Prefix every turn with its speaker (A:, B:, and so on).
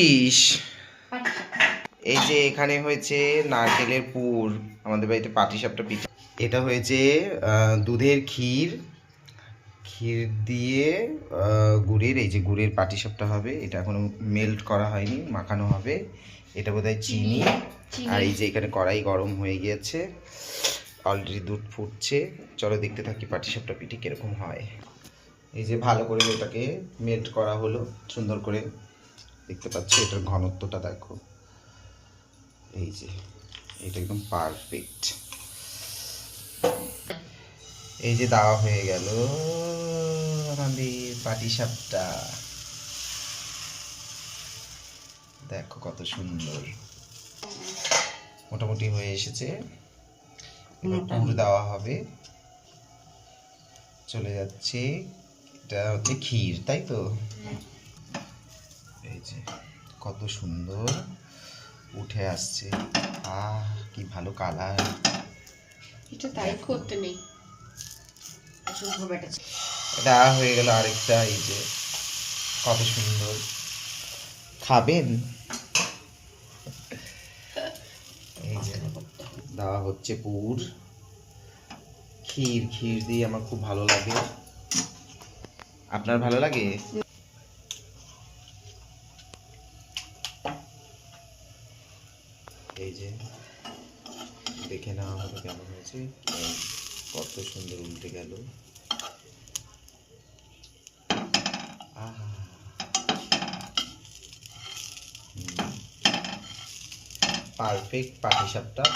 A: ইস। এই যে এখানে হয়েছে নারকেলের পুর। আমাদের বাড়িতে পাটিসাপটা পিঠা। এটা হয়েছে দুধের ক্ষীর। ক্ষীর দিয়ে গুড়ের এই যে গুড়ের পাটিসাপটা হবে। এটা এখনও মেল্ট করা হয়নি মাখানো হবে। এটা বোধহয় চিনি। আর এই যে এখানে কড়াই গরম হয়ে গিয়েছে। অলরেডি দুধ ফুটছে। চলো দেখতে থাকি পাটিসাপটা পিঠে কীরকম হয়। এই যে ভালো করে এটাকে মেল্ট করা হলো সুন্দর করে। দেখতে পাচ্ছ এটার ঘনত্বটা দেখো। এই যে এটা একদম পারফেক্ট এই যে দেওয়া হয়ে গেল আমাদের পাটিসাপটা। দেখো কত সুন্দর। মোটামুটি হয়ে এসেছে। এবার পুর দেওয়া হবে। চলে যাচ্ছে এটা হচ্ছে ক্ষীর তাই তো? এই যে কত সুন্দর উঠে আসছে। আহ কি ভালো কালার
B: এটা তাই করতে নেই।
A: এটা হয়ে গেল আরেকটা এই যে কত সুন্দর। খাবেন? এই যে দেওয়া হচ্ছে পুর। ক্ষীর ক্ষীর দিয়ে আমার খুব ভালো লাগে। আপনার ভালো লাগে? এই যে দেখে নেওয়া হবে কেমন হয়েছে। কত সুন্দর উল্টে গেল। পারফেক্ট পাটিসাপটা।